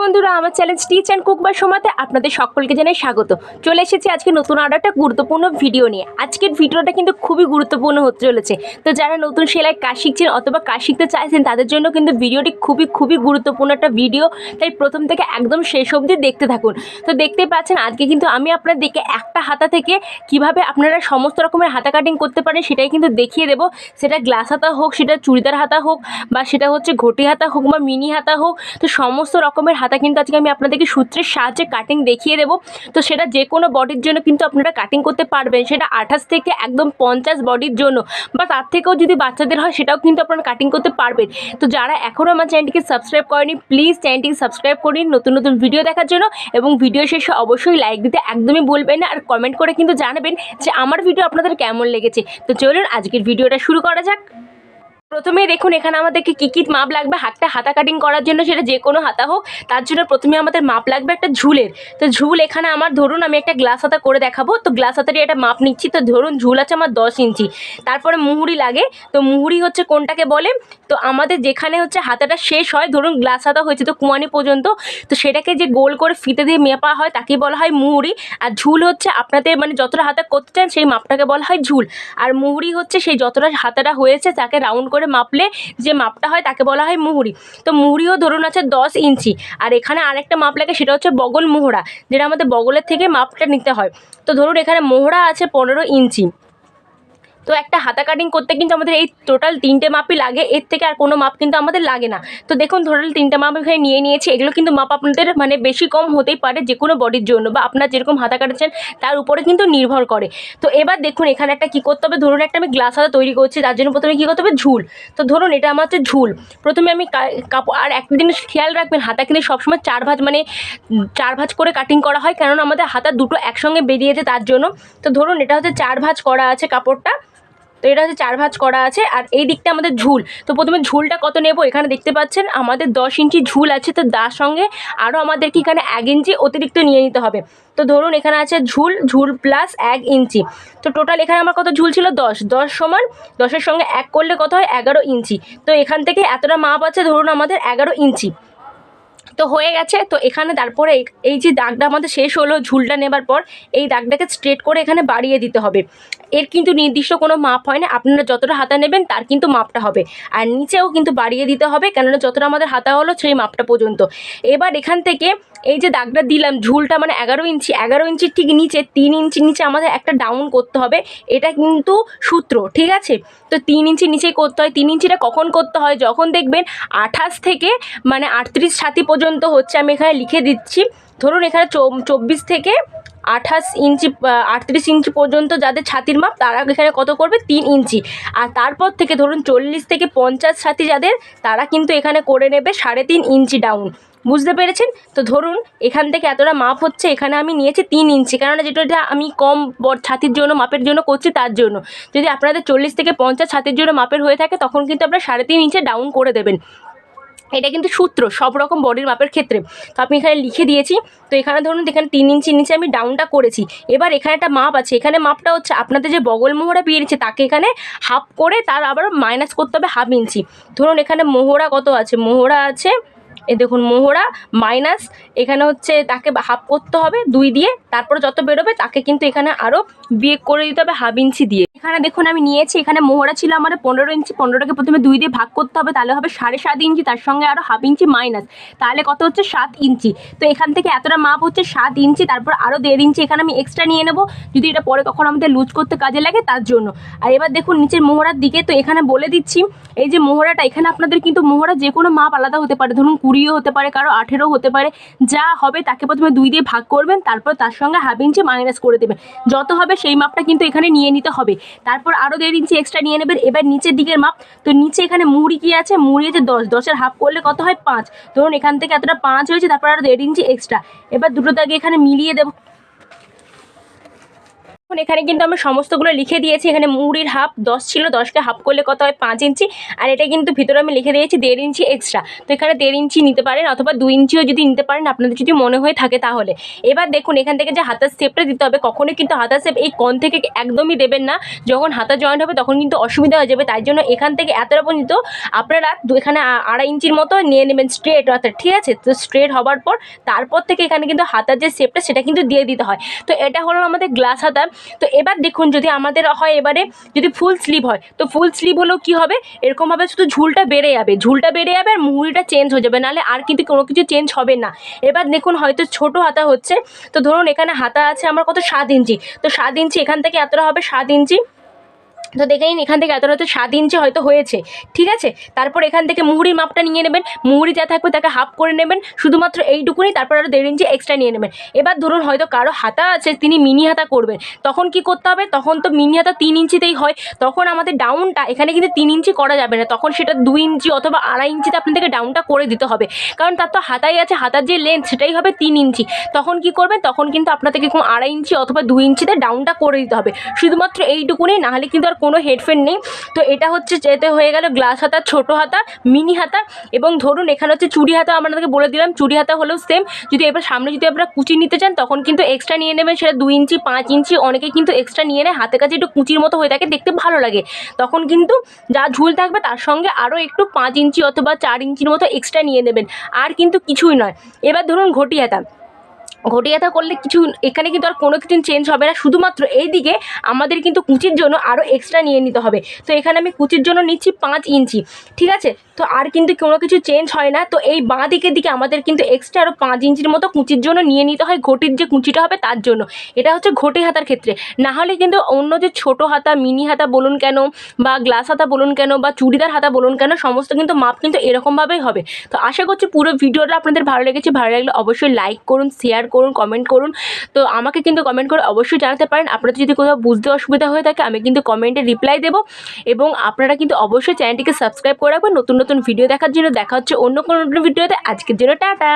বন্ধুরা, আমার challenge teach and cook বা সময়তে আপনাদের সকলকে জানাই স্বাগত। চলে এসেছি আজকে নতুন আরও একটা গুরুত্বপূর্ণ ভিডিও নিয়ে। আজকের ভিডিওটা কিন্তু খুবই গুরুত্বপূর্ণ হতে চলেছে। তো যারা নতুন সেলাই কাজ শিখছেন অথবা কাজ শিখতে চাইছেন, তাদের জন্য কিন্তু ভিডিওটি খুবই খুবই গুরুত্বপূর্ণ একটা ভিডিও তাই প্রথম থেকে একদম শেষ অবধি দেখতে থাকুন। তো দেখতে পাচ্ছেন, আজকে কিন্তু আমি আপনাদেরকে একটা হাতা থেকে কীভাবে আপনারা সমস্ত রকমের হাতা কাটিং করতে পারেন, সেটাই কিন্তু দেখিয়ে দেবো। সেটা গ্লাস হাতা হোক, সেটা চুড়িদার হাতা হোক, বা সেটা হচ্ছে ঘটি হাতা হোক বা মিনি হাতা হোক, তো সমস্ত রকমের হাতা কিন্তু আজকে আমি আপনাদেরকে সূত্রের সাহায্যে কাটিং দেখিয়ে দেবো। তো সেটা যে কোনো বডির জন্য কিন্তু আপনারা কাটিং করতে পারবেন। সেটা আঠাশ থেকে একদম পঞ্চাশ বডির জন্য। বা তার থেকেও যদি বাচ্চাদের হয়, সেটাও কিন্তু আপনারা কাটিং করতে পারবেন। তো যারা এখনও আমার চ্যানেলটিকে সাবস্ক্রাইব করেনি প্লিজ চ্যানেলটিকে সাবস্ক্রাইব করুন নতুন নতুন ভিডিও দেখার জন্য। এবং ভিডিও শেষে অবশ্যই লাইক দিতে একদমই বলবেন না। আর কমেন্ট করে কিন্তু জানাবেন যে আমার ভিডিও আপনাদের কেমন লেগেছে। তো চলুন আজকের ভিডিওটা শুরু করা যাক। প্রথমেই দেখুন এখানে আমাদেরকে কী কী মাপ লাগবে, হাতটা হাতা কাটিং করার জন্য সেটা যে কোনো হাতা হোক, তার জন্য প্রথমে আমাদের মাপ লাগবে একটা ঝুলের। তো ঝুল এখানে আমার ধরুন আমি একটা গ্লাস হাতা করে দেখাবো, তো গ্লাস হাতারই একটা মাপ নিচ্ছি, তো ধরুন ঝুল আছে আমার দশ ইঞ্চি। তারপরে মুহুরি লাগে, তো মুহুরি হচ্ছে কোনটাকে বলে? তো আমাদের যেখানে হচ্ছে হাতাটা শেষ হয়, ধরুন গ্লাস হাতা হয়েছে তো কুয়ানি পর্যন্ত, তো সেটাকে যে গোল করে ফিতে দিয়ে মেপা হয় তাকে বলা হয় মুহুরি। আর ঝুল হচ্ছে আপনাদের মানে যতটা হাতা করতে চান সেই মাপটাকে বলা হয় ঝুল। আর মুহুরি হচ্ছে সেই যতটা হাতাটা হয়েছে তাকে রাউন্ড করে মাপলে যে মাপটা হয় তাকে বলা হয় মুহুরি। তো মুহুরিও ধরুন আছে দশ ইঞ্চি। আর এখানে আরেকটা মাপ লাগে, সেটা হচ্ছে বগল মোহরা, যেটা আমাদের বগলের থেকে মাপটা নিতে হয়। তো ধরুন এখানে মোহরা আছে পনেরো ইঞ্চি। তো একটা হাতা কাটিং করতে কিন্তু আমাদের এই টোটাল তিনটে মাপই লাগে। এর থেকে আর কোনো মাপ কিন্তু আমাদের লাগে না। তো দেখুন টোটাল তিনটে মাপ এখানে নিয়ে নিয়েছি। এগুলো কিন্তু মাপ আপনাদের মানে বেশি কম হতেই পারে যে কোনো বডির জন্য বা আপনার যেরকম হাতা কাটাচ্ছেন তার উপরে কিন্তু নির্ভর করে। তো এবার দেখুন, এখানে একটা কী করতে হবে? ধরুন একটা আমি গ্লাস হাতা তৈরি করছি, তার জন্য প্রথমে কী করতে হবে? ঝুল। তো ধরুন, এটা আমার হচ্ছে ঝুল। প্রথমে আমি কাপড় আর একটা জিনিস খেয়াল রাখবেন, হাতা কিন্তু সবসময় চার ভাঁজ মানে চার ভাঁজ করে কাটিং করা হয়। কেননা আমাদের হাতা দুটো একসঙ্গে বেরিয়েছে তার জন্য। তো ধরুন, এটা হচ্ছে চার ভাঁজ করা আছে কাপড়টা। তো এটা হচ্ছে চার ভাঁজ করা আছে আর এই দিকটা আমাদের ঝুল। তো প্রথমে ঝুলটা কত নেব এখানে দেখতে পাচ্ছেন? আমাদের দশ ইঞ্চি ঝুল আছে তো তার সঙ্গে আরও আমাদেরকে এখানে এক ইঞ্চি অতিরিক্ত নিয়ে নিতে হবে। তো ধরুন এখানে আছে ঝুল ঝুল প্লাস এক ইঞ্চি। তো টোটাল এখানে আমার কত ঝুল ছিল? দশ। দশ সমান দশের সঙ্গে এক করলে কত হয়? এগারো ইঞ্চি। তো এখান থেকে এতটা মাপ আছে ধরুন আমাদের এগারো ইঞ্চি। তো হয়ে গেছে। তো এখানে তারপরে এই- এই যে দাগটা আমাদের শেষ হলো ঝুলটা নেবার পর, এই দাগটাকে স্ট্রেট করে এখানে বাড়িয়ে দিতে হবে। এর কিন্তু নির্দিষ্ট কোনো মাপ হয় না। আপনারা যতটা হাতা নেবেন, তার কিন্তু মাপটা হবে। আর নিচেও কিন্তু বাড়িয়ে দিতে হবে, কেননা যতটা আমাদের হাতা হলো, সেই মাপটা পর্যন্ত। এবার এখান থেকে এই যে দাগটা দিলাম, ঝুলটা মানে এগারো ইঞ্চি, এগারো ইঞ্চির ঠিক নিচে, তিন ইঞ্চি নিচে আমাদের একটা ডাউন করতে হবে। এটা কিন্তু সূত্র, ঠিক আছে? তো তিন ইঞ্চি নিচে করতে হয়। তিন ইঞ্চিটা কখন করতে হয়? যখন দেখবেন আঠাশ থেকে মানে আটত্রিশ ছাতি পর্যন্ত হচ্ছে, আমি এখানে লিখে দিচ্ছি। ধরুন এখানে চব্বিশ থেকে আঠাশ ইঞ্চি আটত্রিশ ইঞ্চি পর্যন্ত যাদের ছাতির মাপ, তারা এখানে কত করবে? তিন ইঞ্চি। আর তারপর থেকে ধরুন চল্লিশ থেকে পঞ্চাশ ছাতি যাদের, তারা কিন্তু এখানে করে নেবে সাড়ে তিন ইঞ্চি ডাউন বুঝতে পেরেছেন? তো ধরুন এখান থেকে এতটা মাপ হচ্ছে, এখানে আমি নিয়েছি তিন ইঞ্চি। কেননা যেটা আমি কম ছাতির জন্য, মাপের জন্য করছি তার জন্য। যদি আপনাদের চল্লিশ থেকে পঞ্চাশ ছাতির জন্য মাপের হয়ে থাকে, তখন কিন্তু আপনারা সাড়ে তিন ইঞ্চে ডাউন করে দেবেন। এটা কিন্তু সূত্র, সব রকম বডির মাপের ক্ষেত্রে। তো আমি এখানে লিখে দিয়েছি, তো এখানে ধরুন এখানে তিন ইঞ্চি নিচে আমি ডাউনটা করেছি। এবার এখানে একটা মাপ আছে, এখানে মাপটা হচ্ছে আপনাদের যে বগল মোহরা পেয়েছে তাকে এখানে হাফ করে তার আবার মাইনাস করতে হবে হাফ ইঞ্চি। ধরুন এখানে মোহরা কত আছে? মোহরা আছে এ দেখুন মোহরা মাইনাস, এখানে হচ্ছে তাকে হাফ করতে হবে দুই দিয়ে, তারপরে যত বেরোবে তাকে কিন্তু এখানে আরও বিয়ে করে দিতে হবে হাফ ইঞ্চি দিয়ে। এখানে দেখুন আমি নিয়েছি, এখানে মোহরা ছিল আমার পনেরো ইঞ্চি, পনেরোটাকে প্রথমে দুই দিয়ে ভাগ করতে হবে, তাহলে হবে সাড়ে সাত ইঞ্চি, তার সঙ্গে আরও হাফ ইঞ্চি মাইনাস তাহলে কত হচ্ছে সাত ইঞ্চি। তো এখান থেকে এতটা মাপ হচ্ছে সাত ইঞ্চি, তারপর আরও দেড় ইঞ্চি এখানে আমি এক্সট্রা নিয়ে নেব, যদি এটা পরে কখন আমাদের লুজ করতে কাজে লাগে তার জন্য। আর এবার দেখুন নিচের মোহরার দিকে, তো এখানে বলে দিচ্ছি, এই যে মোহরাটা, এখানে আপনাদের কিন্তু মোহরা যে কোনো মাপ আলাদা হতে পারে, ধরুন কুড়িও হতে পারে, কারও আঠেরো হতে পারে, যা হবে তাকে প্রথমে দুই দিয়ে ভাগ করবেন, তারপর তার সঙ্গে হাফ ইঞ্চি মাইনাস করে দেবেন। যত হবে সেই মাপটা কিন্তু এখানে নিয়ে নিতে হবে। তারপর আরও দেড় ইঞ্চি এক্সট্রা নিয়ে নেবেন। এবার নিচের দিকের মাপ, তো নিচে এখানে মুড়ি কি আছে? মুড়ি আছে দশ দশের হাফ করলে কত হয়? পাঁচ। ধরুন এখান থেকে এতটা পাঁচ হয়েছে, তারপর আরও দেড় ইঞ্চি এক্সট্রা এবার দুটো দাগে এখানে মিলিয়ে দেবো। এখন এখানে কিন্তু আমি সমস্তগুলো লিখে দিয়েছি। এখানে মুড়ির হাফ, দশ ছিল, দশকে হাফ করলে কত হয়? পাঁচ ইঞ্চি। আর এটা কিন্তু ভিতরে আমি লিখে দিয়েছি দেড় ইঞ্চি এক্সট্রা তো এখানে দেড় ইঞ্চি নিতে পারেন অথবা দুই ইঞ্চিও যদি নিতে পারেন, আপনাদের যদি মনে হয়ে থাকে তাহলে। এবার দেখুন, এখান থেকে যে হাতার শেপটা দিতে হবে, কখনোই কিন্তু হাতার শেপ এই কন থেকে একদমই দেবেন না। যখন হাতা জয়েন্ট হবে, তখন কিন্তু অসুবিধা হয়ে যাবে। তাই জন্য এখান থেকে এতটা পর্যন্ত আপনারা দু- এখানে আড়াই ইঞ্চির মতো নিয়ে নেবেন স্ট্রেট অর্থাৎ ঠিক আছে? তো স্ট্রেট হবার পর, তারপর থেকে এখানে কিন্তু হাতার যে শেপটা সেটা কিন্তু দিয়ে দিতে হয়। তো এটা হলো আমাদের গ্লাস হাতা। তো এবার দেখুন, যদি আমাদের হয় এবারে, যদি ফুল স্লিভ হয়, তো ফুল স্লিভ হলেও কী হবে? এরকমভাবে শুধু ঝুলটা বেড়ে যাবে, ঝুলটা বেড়ে যাবে আর মুহুরিটা চেঞ্জ হয়ে যাবে, নাহলে আর কিন্তু কোনো কিছু চেঞ্জ হবে না। এবার দেখুন, হয়তো ছোট হাতা হচ্ছে, তো ধরুন এখানে হাতা আছে আমার কত সাত ইঞ্চি, তো সাত ইঞ্চি এখান থেকে এতটা হবে সাত ইঞ্চি। তো দেখে নিন, এখান থেকে এতটা হয়তো সাত ইঞ্চি হয়তো হয়েছে। ঠিক আছে? তারপর এখান থেকে মুহুরির মাপটা নিয়ে নেবেন। মুহুরি যা থাকবে তাকে হাফ করে নেবেন। শুধুমাত্র এইটুকুনি, তারপর আরও দেড় ইঞ্চি এক্সট্রা নিয়ে নেবেন। এবার ধরুন হয়তো কারও হাতা আছে, তিনি মিনি হাতা করবেন। তখন কি করতে হবে? তখন তো মিনি হাতা তিন ইঞ্চিতেই হয়। তখন আমাদের ডাউনটা এখানে কিন্তু তিন ইঞ্চি করা যাবে না। তখন সেটা দুই ইঞ্চি অথবা আড়াই ইঞ্চিতে আপনাদেরকে ডাউনটা করে দিতে হবে। কারণ তার তো হাতাই আছে, হাতার যে লেন্থ সেটাই হবে তিন ইঞ্চি। তখন কি করবেন? তখন কিন্তু আপনাদেরকে কোনো আড়াই ইঞ্চি অথবা দুই ইঞ্চিতে ডাউনটা করে দিতে হবে। শুধুমাত্র এইটুকুনি, নাহলে কিন্তু আর কোনো হেডফেন নেই। তো এটা হচ্ছে যেতে হয়ে গেল গ্লাস হাতা, ছোট হাতা মিনি হাতা এবং ধরুন এখানে হচ্ছে চুড়ি হাতা আপনাদেরকে বলে দিলাম, চুড়ি হাতা হলেও সেম যদি এবার সামনে যদি আপনারা কুচি নিতে চান, তখন কিন্তু এক্সট্রা নিয়ে নেবেন, সেটা দুই ইঞ্চি, পাঁচ ইঞ্চি, অনেকে কিন্তু এক্সট্রা নিয়ে নেয়। হাতে কাছে একটু কুচির মতো হয়ে থাকে, দেখতে ভালো লাগে। তখন কিন্তু যা ঝুল থাকবে, তার সঙ্গে আরও একটু পাঁচ ইঞ্চি অথবা চার ইঞ্চির মতো এক্সট্রা নিয়ে নেবেন। আর কিন্তু কিছুই নয়। এবার ধরুন ঘটি হাতা। ঘটিয়াতা করলে কিছু, এখানে কিন্তু আর কোনো কিছু চেঞ্জ হবে না। শুধুমাত্র এই দিকে আমাদের কিন্তু কুচির জন্য আরও এক্সট্রা নিয়ে নিতে হবে। তো এখানে আমি কুচির জন্য নিচ্ছি পাঁচ ইঞ্চি। ঠিক আছে? তো আর কিন্তু কোনো কিছু চেঞ্জ হয় না। তো এই বাঁ দিকের দিকে আমাদের কিন্তু এক্সট্রা আরও পাঁচ ইঞ্চির মতো কুঁচির জন্য নিয়ে নিতে হয়। ঘটির যে কুঁচিটা হবে তার জন্য। এটা হচ্ছে ঘটি হাতার ক্ষেত্রে। না হলে কিন্তু অন্য যে ছোট হাতা, মিনি হাতা বলুন কেন বা গ্লাস হাতা বলুন কেন বা চুড়িদার হাতা বলুন কেন, সমস্ত কিন্তু মাপ কিন্তু এরকমভাবেই হবে। তো আশা করছি পুরো ভিডিওটা আপনাদের ভালো লেগেছে। ভালো লাগলে অবশ্যই লাইক করুন শেয়ার করুন কমেন্ট করুন। তো আমাকে কিন্তু কমেন্ট করে অবশ্যই জানাতে পারেন। আপনাদের যদি কোথাও বুঝতে অসুবিধা হয়ে থাকে, আমি কিন্তু কমেন্টে রিপ্লাই দেবো। এবং আপনারা কিন্তু অবশ্যই চ্যানেলটিকে সাবস্ক্রাইব করে রাখবেন। নতুন নতুন ভিডিও দেখার জন্য দেখা হচ্ছে অন্য কোনো নতুন ভিডিওতে। আজকের জন্য টাটা।